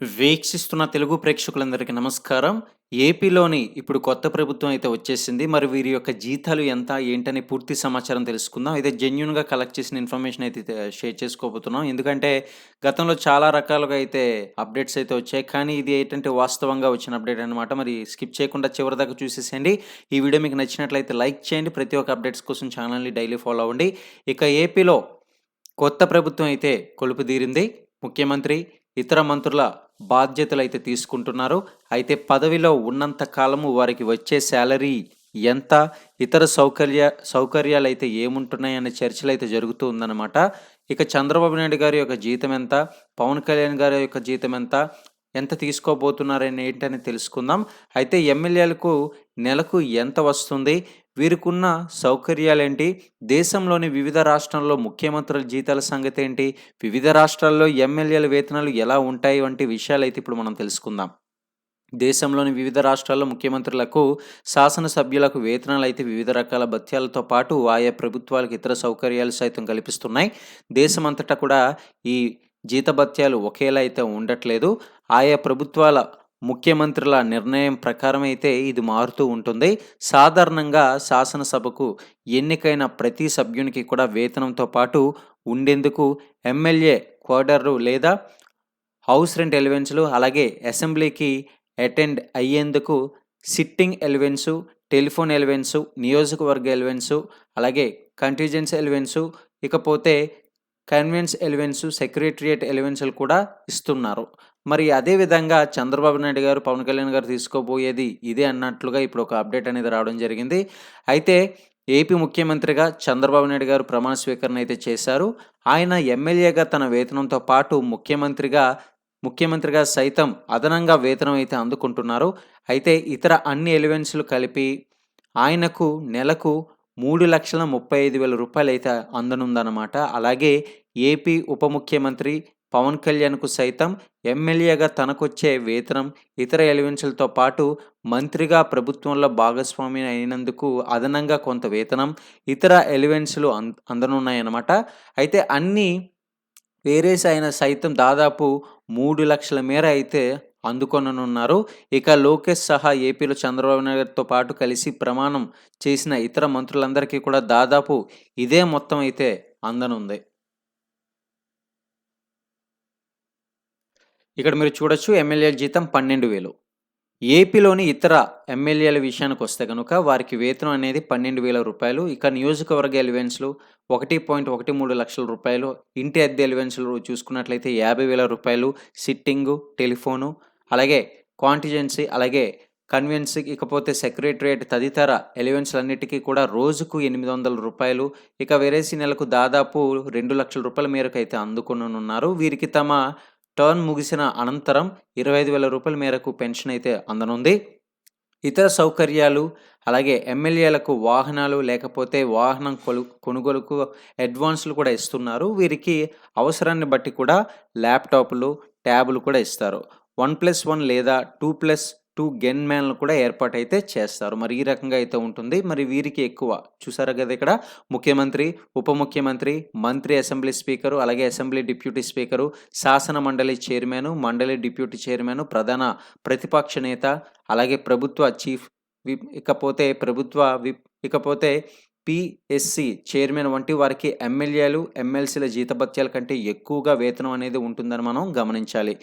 వీక్షిస్తున్న తెలుగు ప్రేక్షకులందరికీ నమస్కారం. ఏపీలోని ఇప్పుడు కొత్త ప్రభుత్వం అయితే వచ్చేసింది. మరి వీరి యొక్క జీతాలు ఎంత? ఏంటని పూర్తి సమాచారం తెలుసుకుందాం. అయితే జెన్యున్గా కలెక్ట్ చేసిన ఇన్ఫర్మేషన్ అయితే షేర్ చేసుకోబోతున్నాం. ఎందుకంటే గతంలో చాలా రకాలుగా అయితే అప్డేట్స్ అయితే వచ్చాయి. కానీ ఇది ఏంటంటే వాస్తవంగా వచ్చిన అప్డేట్ అనమాట. మరి స్కిప్ చేయకుండా చివరి దాకా చూసేసేయండి. ఈ వీడియో మీకు నచ్చినట్లయితే లైక్ చేయండి. ప్రతి ఒక్క అప్డేట్స్ కోసం ఛానల్‌ని డైలీ ఫాలో అవ్వండి. ఇక ఏపీలో కొత్త ప్రభుత్వం అయితే కొలుపుదీరింది. ముఖ్యమంత్రి, ఇతర మంత్రుల బాధ్యతలు అయితే తీసుకుంటున్నారు. అయితే పదవిలో ఉన్నంత కాలము వారికి వచ్చే శాలరీ ఎంత? ఇతర సౌకర్య సౌకర్యాలు అయితే ఏముంటున్నాయనే అయితే జరుగుతూ ఉందన్నమాట. ఇక చంద్రబాబు నాయుడు గారి యొక్క జీతం ఎంత? పవన్ కళ్యాణ్ గారి యొక్క జీతం ఎంత? ఎంత తీసుకోబోతున్నారని ఏంటని తెలుసుకుందాం. అయితే ఎమ్మెల్యేలకు నెలకు ఎంత వస్తుంది? వీరికున్న సౌకర్యాలేంటి? దేశంలోని వివిధ రాష్ట్రాల్లో ముఖ్యమంత్రుల జీతాల సంగతేంటి? వివిధ రాష్ట్రాల్లో ఎమ్మెల్యేల వేతనాలు ఎలా ఉంటాయి? వంటి విషయాలు అయితే ఇప్పుడు మనం తెలుసుకుందాం. దేశంలోని వివిధ రాష్ట్రాల్లో ముఖ్యమంత్రులకు, శాసనసభ్యులకు అయితే వివిధ రకాల భత్యాలతో పాటు ఆయా ప్రభుత్వాలకు ఇతర సౌకర్యాలు సైతం కల్పిస్తున్నాయి. దేశమంతటా కూడా ఈ జీతభత్యాలు ఒకేలా అయితే ఉండట్లేదు. ఆయా ప్రభుత్వాల ముఖ్యమంత్రుల నిర్ణయం ప్రకారం అయితే ఇది మారుతూ ఉంటుంది. సాధారణంగా శాసనసభకు ఎన్నికైన ప్రతి సభ్యునికి కూడా వేతనంతో పాటు ఉండేందుకు ఎమ్మెల్యే క్వార్టర్లు లేదా హౌస్ రెంట్ ఎలివెన్స్‌లు అలాగే అసెంబ్లీకి అటెండ్ అయ్యేందుకు సిట్టింగ్ ఎలివెన్సు, టెలిఫోన్ ఎలివెన్సు, నియోజకవర్గ ఎలివెన్సు, అలాగే కంటిజెన్స్ ఎలివెన్సు, ఇకపోతే కన్వెన్స్ ఎలివెన్సు, సెక్రటరియట్ ఎలివెన్స్లు కూడా ఇస్తున్నారు. మరి అదే విధంగా చంద్రబాబు నాయుడు గారు, పవన్ కళ్యాణ్ గారు తీసుకోబోయేది ఇదే అన్నట్లుగా ఇప్పుడు ఒక అప్డేట్ అనేది రావడం జరిగింది. అయితే ఏపీ ముఖ్యమంత్రిగా చంద్రబాబు నాయుడు గారు ప్రమాణ స్వీకరణ అయితే చేశారు. ఆయన ఎమ్మెల్యేగా తన వేతనంతో పాటు ముఖ్యమంత్రిగా ముఖ్యమంత్రిగా సైతం అదనంగా వేతనం అయితే అందుకుంటున్నారు. అయితే ఇతర అన్ని ఎలివెన్స్‌లు కలిపి ఆయనకు నెలకు మూడు లక్షల ముప్పై ఐదు వేల రూపాయలు అయితే అందనుందన్నమాట. అలాగే ఏపీ ఉప ముఖ్యమంత్రి పవన్ కళ్యాణ్‌కు సైతం ఎమ్మెల్యేగా తనకొచ్చే వేతనం, ఇతర ఎలివెన్సులతో పాటు మంత్రిగా ప్రభుత్వంలో భాగస్వామి అయినందుకు అదనంగా కొంత వేతనం, ఇతర ఎలివెన్సులు అం అందనున్నాయన్నమాట. అయితే అన్నీ వేరేసి అయిన సైతం దాదాపు మూడు లక్షల మేర అయితే అందుకొననున్నారు. ఇక లోకేష్ సహా ఏపీలో చంద్రబాబు నాయుడుతో పాటు కలిసి ప్రమాణం చేసిన ఇతర మంత్రులందరికీ కూడా దాదాపు ఇదే మొత్తం అయితే అందనుంది. ఇక్కడ మీరు చూడొచ్చు ఎమ్మెల్యేల జీతం 12,000 ఏపీలోని ఇతర ఎమ్మెల్యేల విషయానికి వస్తే కనుక వారికి వేతనం అనేది పన్నెండు వేల రూపాయలు ఇక నియోజకవర్గ ఎలివెన్స్‌లు రూ. 1.13 లక్షల, ఇంటి అద్దె ఎలివెన్స్‌లు చూసుకున్నట్లయితే యాభై వేల రూపాయలు సిట్టింగు, టెలిఫోను, అలాగే కాంటిజెన్సీ, అలాగే కన్వెన్సీ, ఇకపోతే సెక్రటరియట్ తదితర ఎలివెన్స్‌లన్నిటికీ కూడా రోజుకు ఎనిమిది వందల రూపాయలు ఇక వేరేసి నెలకు దాదాపు రెండు లక్షల రూపాయల మేరకు అయితే అందుకునున్నారు వీరికి తమ టర్న్ ముగిసిన అనంతరం ఇరవై ఐదు వేల రూపాయల మేరకు పెన్షన్ అయితే అందనుంది. ఇతర సౌకర్యాలు అలాగే ఎమ్మెల్యేలకు వాహనాలు లేకపోతే వాహనం కొలు కొనుగోలుకు అడ్వాన్స్‌లు కూడా ఇస్తున్నారు. వీరికి అవసరాన్ని బట్టి కూడా ల్యాప్‌టాప్‌లు, ట్యాబ్‌లు కూడా ఇస్తారు. 1+1 లేదా టూ ప్లస్ టూ గెన్ మ్యాన్లు కూడా ఏర్పాటైతే చేస్తారు. మరి ఈ రకంగా అయితే ఉంటుంది. మరి వీరికి ఎక్కువ చూసారా కదా ఇక్కడ ముఖ్యమంత్రి, ఉప ముఖ్యమంత్రి, మంత్రి అసెంబ్లీ స్పీకరు, అలాగే అసెంబ్లీ డిప్యూటీ స్పీకరు, శాసన మండలి చైర్మన్ మండలి డిప్యూటీ చైర్మన్ ప్రధాన ప్రతిపక్ష నేత, అలాగే ప్రభుత్వ చీఫ్ విప్, ఇకపోతే ప్రభుత్వ విప్, ఇకపోతే పీఎస్సీ చైర్మన్ వంటి వారికి ఎమ్మెల్యేలు, ఎమ్మెల్సీల జీతభత్యాల కంటే ఎక్కువగా వేతనం అనేది ఉంటుందని మనం గమనించాలి.